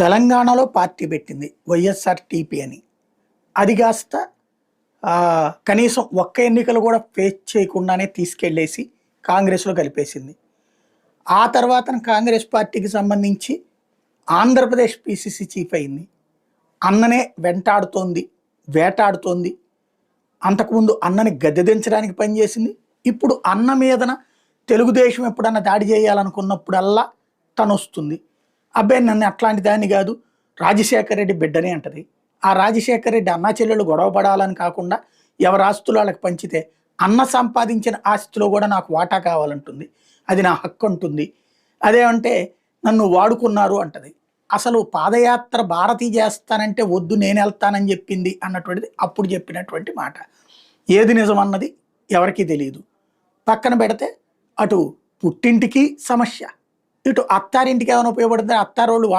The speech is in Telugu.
తెలంగాణలో పార్టీ పెట్టింది వైఎస్ఆర్ టీపీ అని. అది కాస్త కనీసం ఒక్క ఎన్నికలు కూడా ఫేస్ చేయకుండానే తీసుకెళ్ళేసి కాంగ్రెస్లో కలిపేసింది. ఆ తర్వాత కాంగ్రెస్ పార్టీకి సంబంధించి ఆంధ్రప్రదేశ్ పిసిసి చీఫ్ అయింది. అన్ననే వెంటాడుతోంది వేటాడుతోంది. అంతకుముందు అన్నని గద్దెదించడానికి పనిచేసింది. ఇప్పుడు అన్న మీదన తెలుగుదేశం ఎప్పుడన్నా దాడి చేయాలనుకున్నప్పుడల్లా తను వస్తుంది అబ్బాయి నన్ను అట్లాంటి దాన్ని కాదు. రాజశేఖర రెడ్డి బిడ్డనే అంటది. ఆ రాజశేఖర రెడ్డి అన్నా చెల్లెలు గొడవ పడాలని కాకుండా ఎవరి ఆస్తులు వాళ్ళకి పంచితే అన్న సంపాదించిన ఆస్తిలో కూడా నాకు వాటా కావాలంటుంది. అది నా హక్కు ఉంటుంది అదేమంటే నన్ను వాడుకున్నారు అంటది. అసలు పాదయాత్ర భారతి చేస్తానంటే వద్దు నేను వెళ్తానని చెప్పింది అన్నటువంటిది అప్పుడు చెప్పినటువంటి మాట. ఏది నిజం అన్నది ఎవరికీ తెలియదు. పక్కన పెడితే అటు పుట్టింటికి సమస్య. ఇటు అత్తారింటికి ఏమైనా ఉపయోగపడుతుంది? అత్తారోళ్ళు వాళ్ళ